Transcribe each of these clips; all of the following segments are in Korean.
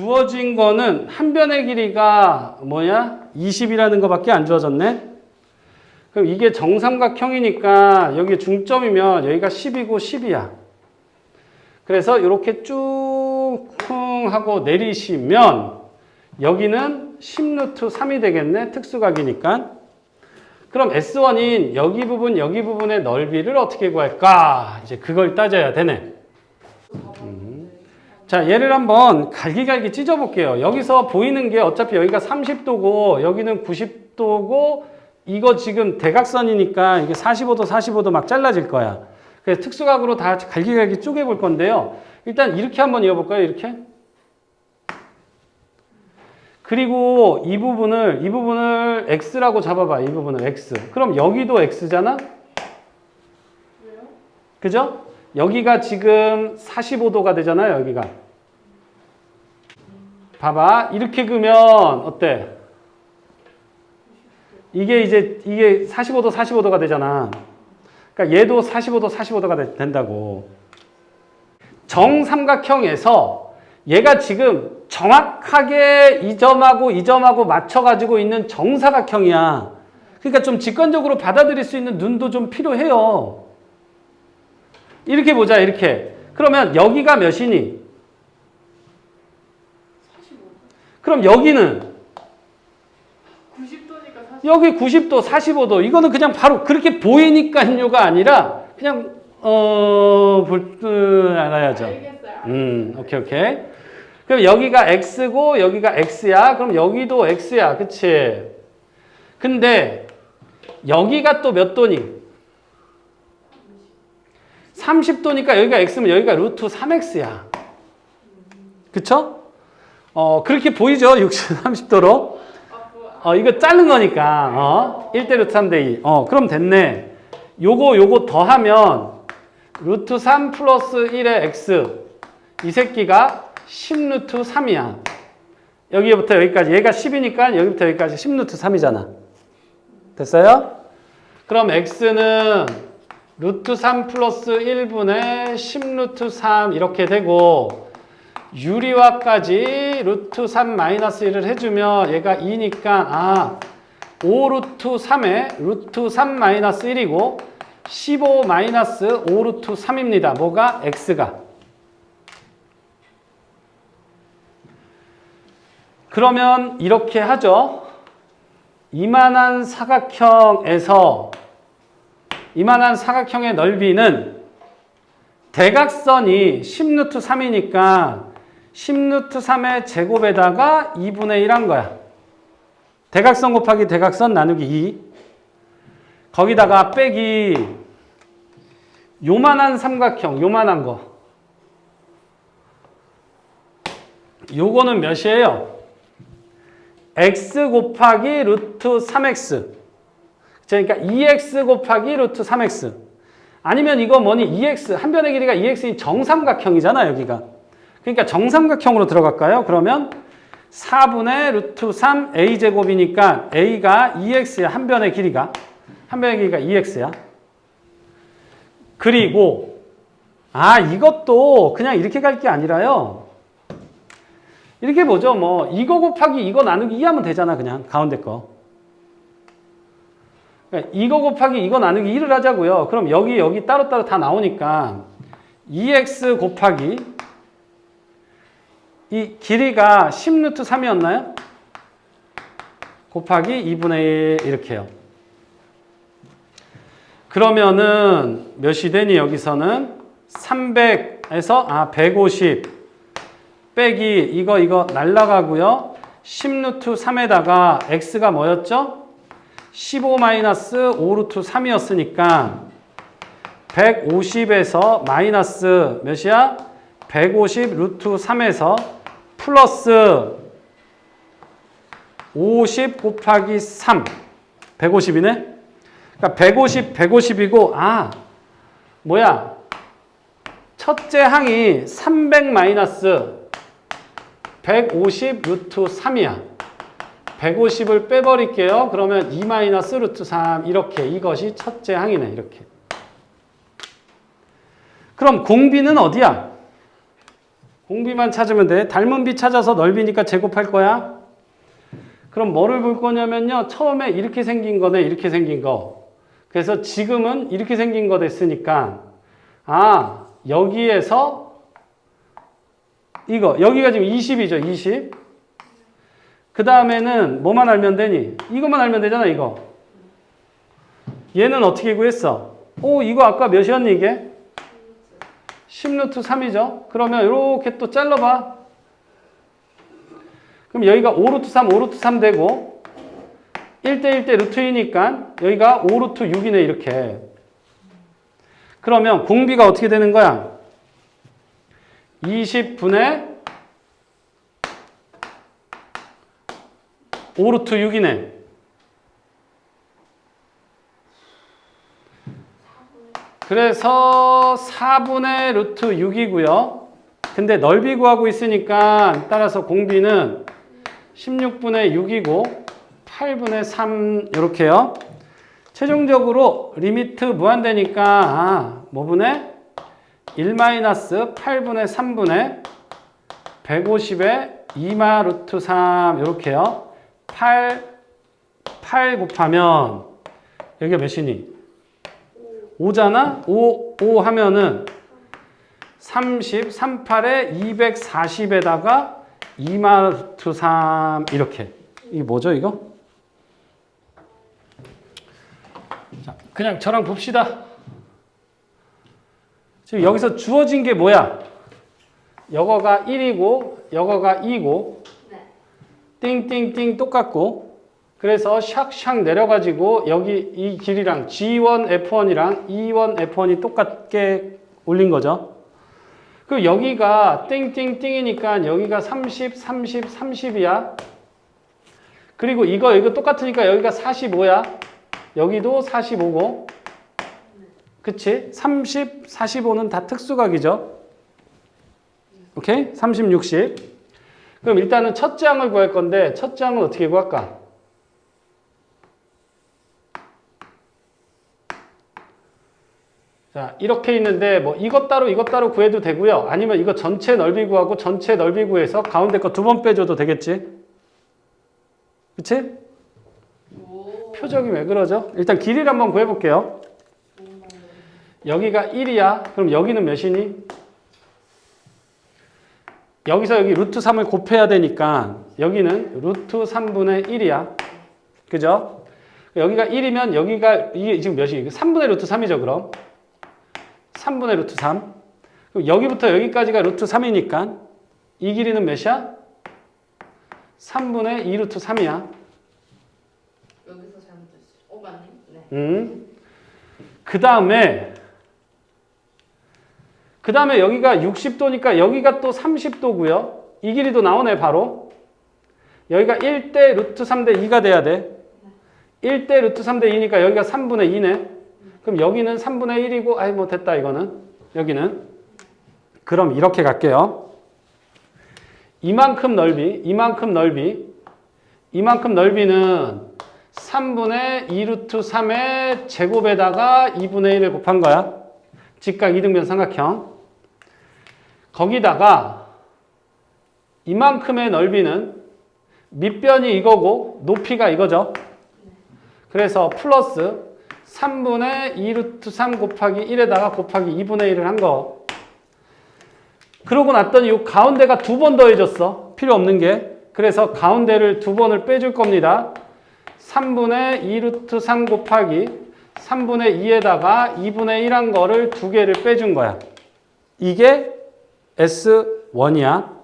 주어진 거는 한 변의 길이가 뭐야? 20이라는 거밖에 안 주어졌네. 그럼 이게 정삼각형이니까 여기 중점이면 여기가 10이고 10이야. 그래서 이렇게 쭉 쿵 하고 내리시면 여기는 10루트 3이 되겠네. 특수각이니까. 그럼 S1인 여기 부분, 여기 부분의 넓이를 어떻게 구할까? 이제 그걸 따져야 되네. 음. 자, 얘를 한번 갈기갈기 찢어볼게요. 여기서 보이는 게 어차피 여기가 30도고, 여기는 90도고, 이거 지금 대각선이니까 이게 45도, 45도 막 잘라질 거야. 그래서 특수각으로 다 갈기갈기 쪼개볼 건데요. 일단 이렇게 한번 이어볼까요? 이렇게. 그리고 이 부분을, 이 부분을 x라고 잡아봐. 이 부분을 x. 그럼 여기도 x잖아? 그죠? 여기가 지금 45도가 되잖아요, 여기가. 봐봐. 이렇게 그면 어때? 이게 이제, 이게 45도, 45도가 되잖아. 그러니까 얘도 45도, 45도가 되- 된다고. 정삼각형에서 얘가 지금 정확하게 이 점하고 이 점하고 맞춰 가지고 있는 정사각형이야. 그러니까 좀 직관적으로 받아들일 수 있는 눈도 좀 필요해요. 이렇게 보자, 이렇게. 그러면 여기가 몇이니? 그럼 여기는 90도니까 여기 90도, 45도. 이거는 그냥 바로 그렇게 보이니까요가 아니라 그냥 어, 볼줄 알아야죠. 음, 오케이, 오케이. 그럼 여기가 x고 여기가 x야. 그럼 여기도 x야. 그치? 근데 여기가 또 몇 도니? 30도니까 여기가 x면 여기가 루트 3x야. 그쵸? 어, 그렇게 보이죠? 60, 30도로. 아, 뭐, 어, 이거 자른 거니까, 어, 1대 루트 3대 2. 어, 그럼 됐네. 요거, 요거 더하면, 루트 3 플러스 1의 x. 이 새끼가 10 루트 3이야. 여기부터 여기까지. 얘가 10이니까 여기부터 여기까지 10 루트 3이잖아. 됐어요? 그럼 x는 루트 3 플러스 1분의 10 루트 3 이렇게 되고, 유리화까지 루트 3 마이너스 1을 해주면 얘가 2니까 아 5 루트 3에 루트 3 마이너스 1이고 15 마이너스 5 루트 3입니다. 뭐가? x가. 그러면 이렇게 하죠. 이만한 사각형에서 이만한 사각형의 넓이는 대각선이 10루트 3이니까 10루트 3의 제곱에다가 2분의 1 한 거야. 대각선 곱하기 대각선 나누기 2. 거기다가 빼기 요만한 삼각형, 요만한 거. 요거는 몇이에요? x 곱하기 루트 3x. 그러니까 2x 곱하기 루트 3x. 아니면 이거 뭐니? 2x, 한 변의 길이가 2x인 정삼각형이잖아, 여기가. 그러니까 정삼각형으로 들어갈까요? 그러면 4분의 루트 3 a제곱이니까 a가 2x야, 한 변의 길이가. 한 변의 길이가 2x야. 그리고, 아, 이것도 그냥 이렇게 갈 게 아니라요. 이렇게 보죠. 뭐, 이거 곱하기 이거 나누기 2 하면 되잖아, 그냥. 가운데 거. 그러니까 이거 곱하기 이거 나누기 1을 하자고요. 그럼 여기 여기 따로따로 다 나오니까 2x 곱하기 이 길이가 10루트 3이었나요? 곱하기 2분의 1 이렇게요. 그러면은 몇이 되니 여기서는 300에서 아 150 빼기 이거 이거 날라가고요. 10루트 3에다가 x가 뭐였죠? 15 마이너스 5 루트 3이었으니까 150에서 마이너스 몇이야? 150 루트 3에서 플러스 50 곱하기 3 150이네? 그러니까 150 150이고 아 뭐야 첫째 항이 300 마이너스 150 루트 3이야 150을 빼버릴게요. 그러면 2 마이너스 루트 3 이렇게 이것이 첫째 항이네 이렇게. 그럼 공비는 어디야? 공비만 찾으면 돼. 닮은 비 찾아서 넓이니까 제곱할 거야. 그럼 뭐를 볼 거냐면요. 처음에 이렇게 생긴 거네. 이렇게 생긴 거. 그래서 지금은 이렇게 생긴 거 됐으니까 아 여기에서 이거 여기가 지금 20이죠. 20. 그 다음에는 뭐만 알면 되니? 이것만 알면 되잖아. 이거. 얘는 어떻게 구했어? 오 이거 아까 몇이었니 이게? 10루트 3이죠. 그러면 이렇게 또 잘라봐. 그럼 여기가 5루트 3, 5루트 3 되고 1대 1 대 루트 2니까 여기가 5루트 6이네 이렇게. 그러면 공비가 어떻게 되는 거야? 20분의 5루트 6이네. 그래서 4분의 루트 6이고요. 근데 넓이 구하고 있으니까 따라서 공비는 16분의 6이고 8분의 3 이렇게요. 최종적으로 리미트 무한대니까 아, 뭐분의 1 마이너스 8분의 3분의 150에 2마 루트 3 이렇게요. 8, 8 곱하면 여기가 몇이니? 5잖아? 5, 5 하면은 30, 38에 240에다가 2마 루트 3 이렇게. 이게 뭐죠, 이거? 자, 그냥 저랑 봅시다. 지금 여기서 주어진 게 뭐야? 여거가 1이고, 여거가 2고, 띵띵띵 똑같고, 그래서 샥샥 내려가지고 여기 이 길이랑 G1 F1이랑 E1 F1이 똑같게 올린 거죠. 그리고 여기가 띵띵띵이니까 여기가 30, 30, 30이야. 그리고 이거 이거 똑같으니까 여기가 45야. 여기도 45고. 그치? 30, 45는 다 특수각이죠. 오케이? 30, 60. 그럼 일단은 첫 장을 구할 건데 첫 장은 어떻게 구할까? 자, 이렇게 있는데 뭐 이것 따로 이것 따로 구해도 되고요. 아니면 이거 전체 넓이 구하고 전체 넓이 구해서 가운데 거 두 번 빼줘도 되겠지? 그치? 표정이 왜 그러죠? 일단 길이를 한번 구해볼게요. 여기가 1이야. 그럼 여기는 몇이니? 여기서 여기 루트 3을 곱해야 되니까 여기는 루트 3분의 1이야. 그죠? 여기가 1이면 여기가 이게 지금 몇이? 3분의 루트 3이죠, 그럼. 3분의 루트 3. 그럼 여기부터 여기까지가 루트 3이니까 이 길이는 몇이야? 3분의 2 루트 3이야. 여기서 잘못했어요. 어 맞네. 네. 음. 그 다음에 그 다음에 여기가 60도니까 여기가 또 30도고요. 이 길이도 나오네 바로. 여기가 1대 루트 3대 2가 돼야 돼. 1대 루트 3대 2니까 여기가 3분의 2네. 그럼 여기는 3분의 1이고 아이 뭐 됐다 이거는. 여기는. 그럼 이렇게 갈게요. 이만큼 넓이, 이만큼 넓이, 이만큼 넓이는 3분의 2 루트 3의 제곱에다가 2분의 1을 곱한 거야. 직각 이등변 삼각형. 거기다가 이만큼의 넓이는 밑변이 이거고 높이가 이거죠. 그래서 플러스 3분의 2 루트 3 곱하기 1에다가 곱하기 2분의 1을 한 거. 그러고 났더니 이 가운데가 두 번 더해졌어. 필요 없는 게. 그래서 가운데를 두 번을 빼줄 겁니다. 3분의 2 루트 3 곱하기 3분의 2에다가 2분의 1 한 거를 두 개를 빼준 거야. 이게 S1이야.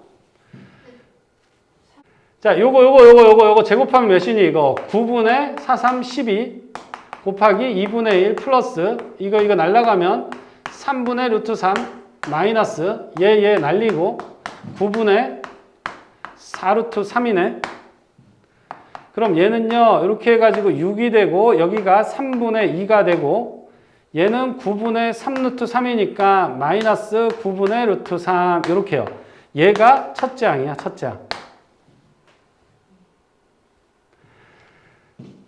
자, 요거, 요거, 요거, 요거, 요거 제곱하면 몇이니, 이거? 9분의 4, 3, 12 곱하기 2분의 1 플러스 이거, 이거 날라가면 3분의 루트 3 마이너스 얘, 얘 날리고 9분의 4 루트 3이네. 그럼 얘는요, 이렇게 해가지고 6이 되고, 여기가 3분의 2가 되고, 얘는 9분의 3루트 3이니까 마이너스 9분의 루트 3, 이렇게요. 얘가 첫째 항이야, 첫째 항.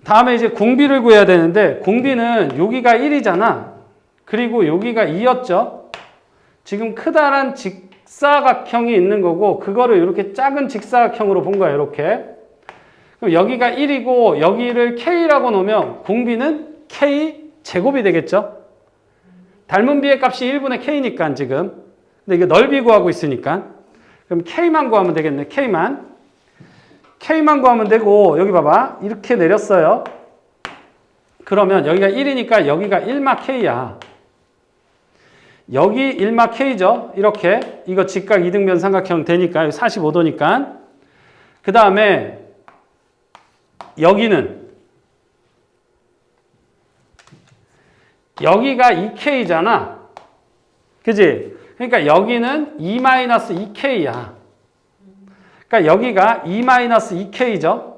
다음에 이제 공비를 구해야 되는데, 공비는 여기가 1이잖아. 그리고 여기가 2였죠. 지금 크다란 직, 직사각형이 있는 거고 그거를 이렇게 작은 직사각형으로 본 거야 이렇게 그럼 여기가 1이고 여기를 k라고 놓으면 공비는 k 제곱이 되겠죠? 닮은 비의 값이 1분의 k니까 지금. 근데 이게 넓이 구하고 있으니까. 그럼 k만 구하면 되겠네 k만. k만 구하면 되고 여기 봐봐. 이렇게 내렸어요. 그러면 여기가 1이니까 여기가 1마 k야. 여기 1마 K죠. 이렇게. 이거 직각 이등변 삼각형 되니까 45도니까. 그 다음에 여기는 여기가 2K잖아. 그지? 그러니까 여기는 2-2K야. 그러니까 여기가 2-2K죠.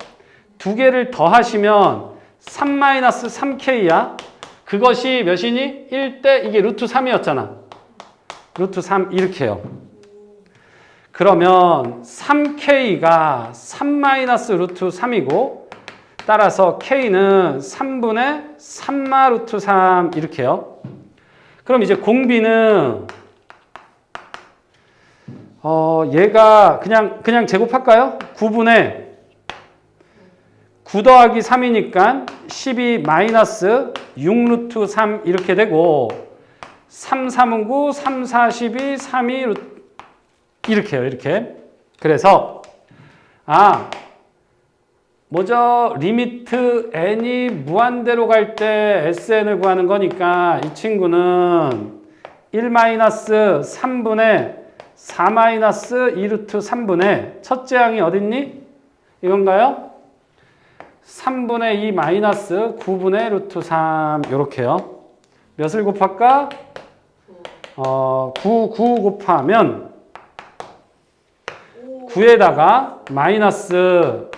두 개를 더하시면 3-3K야. 그것이 몇이니? 1대 이게 루트 3이었잖아. 루트 3 이렇게 해요. 그러면 3K가 3 루트 3이고 따라서 K는 3분의 3마 루트 3 이렇게 해요. 그럼 이제 공비는 어 얘가 그냥 그냥 제곱할까요? 9분의 9 더하기 3이니까 12 마이너스 6 루트 3 이렇게 되고 3, 3은 9, 3, 4, 12, 3, 2 루트 이렇게 해요. 이렇게. 그래서 아 뭐죠? 리미트 n이 무한대로 갈 때 sn을 구하는 거니까 이 친구는 1 마이너스 3분의 4 마이너스 2루트 3분의 첫째 항이 어딨니? 이건가요? 3분의 2 마이너스 9분의 루트 3 이렇게요. 몇을 곱할까? 어, 9, 9 곱하면 9에다가 마이너스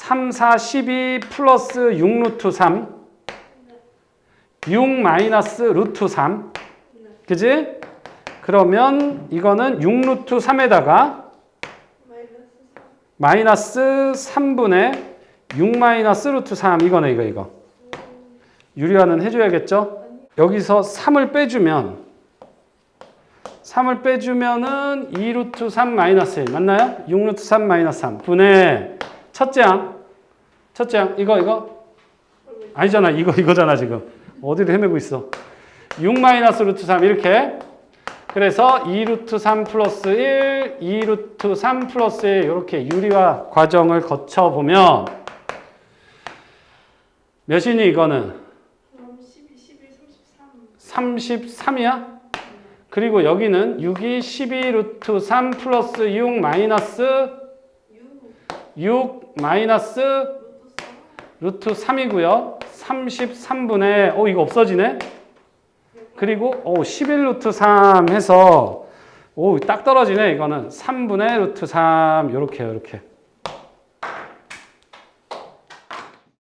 3, 4, 12 플러스 6 루트 3 6 마이너스 루트 3 그지? 그러면 이거는 6 루트 3에다가 마이너스 3분의 6 마이너스 루트 3 이거네 이거 이거 유리화는 해줘야겠죠? 여기서 3을 빼주면 3을 빼주면은 2 루트 3 마이너스 1 맞나요? 6 루트 3 마이너스 3 분의 첫째 항 첫째 항 이거 이거? 아니잖아. 이거 이거잖아 지금. 어디를 헤매고 있어? 6 마이너스 루트 3 이렇게. 그래서 2 루트 3 플러스 1 2 루트 3 플러스 1 이렇게 유리화 과정을 거쳐보면 몇이니 이거는? 그럼 12, 11, 33. 33이야? 그리고 여기는 6이 12 루트 3 플러스 6 마이너스 6, 6 마이너스 루트 4. 루트 3이고요. 33분의 오 이거 없어지네. 그리고 오11 루트 3 해서 오딱 떨어지네 이거는 3분의 루트 3 이렇게 이렇게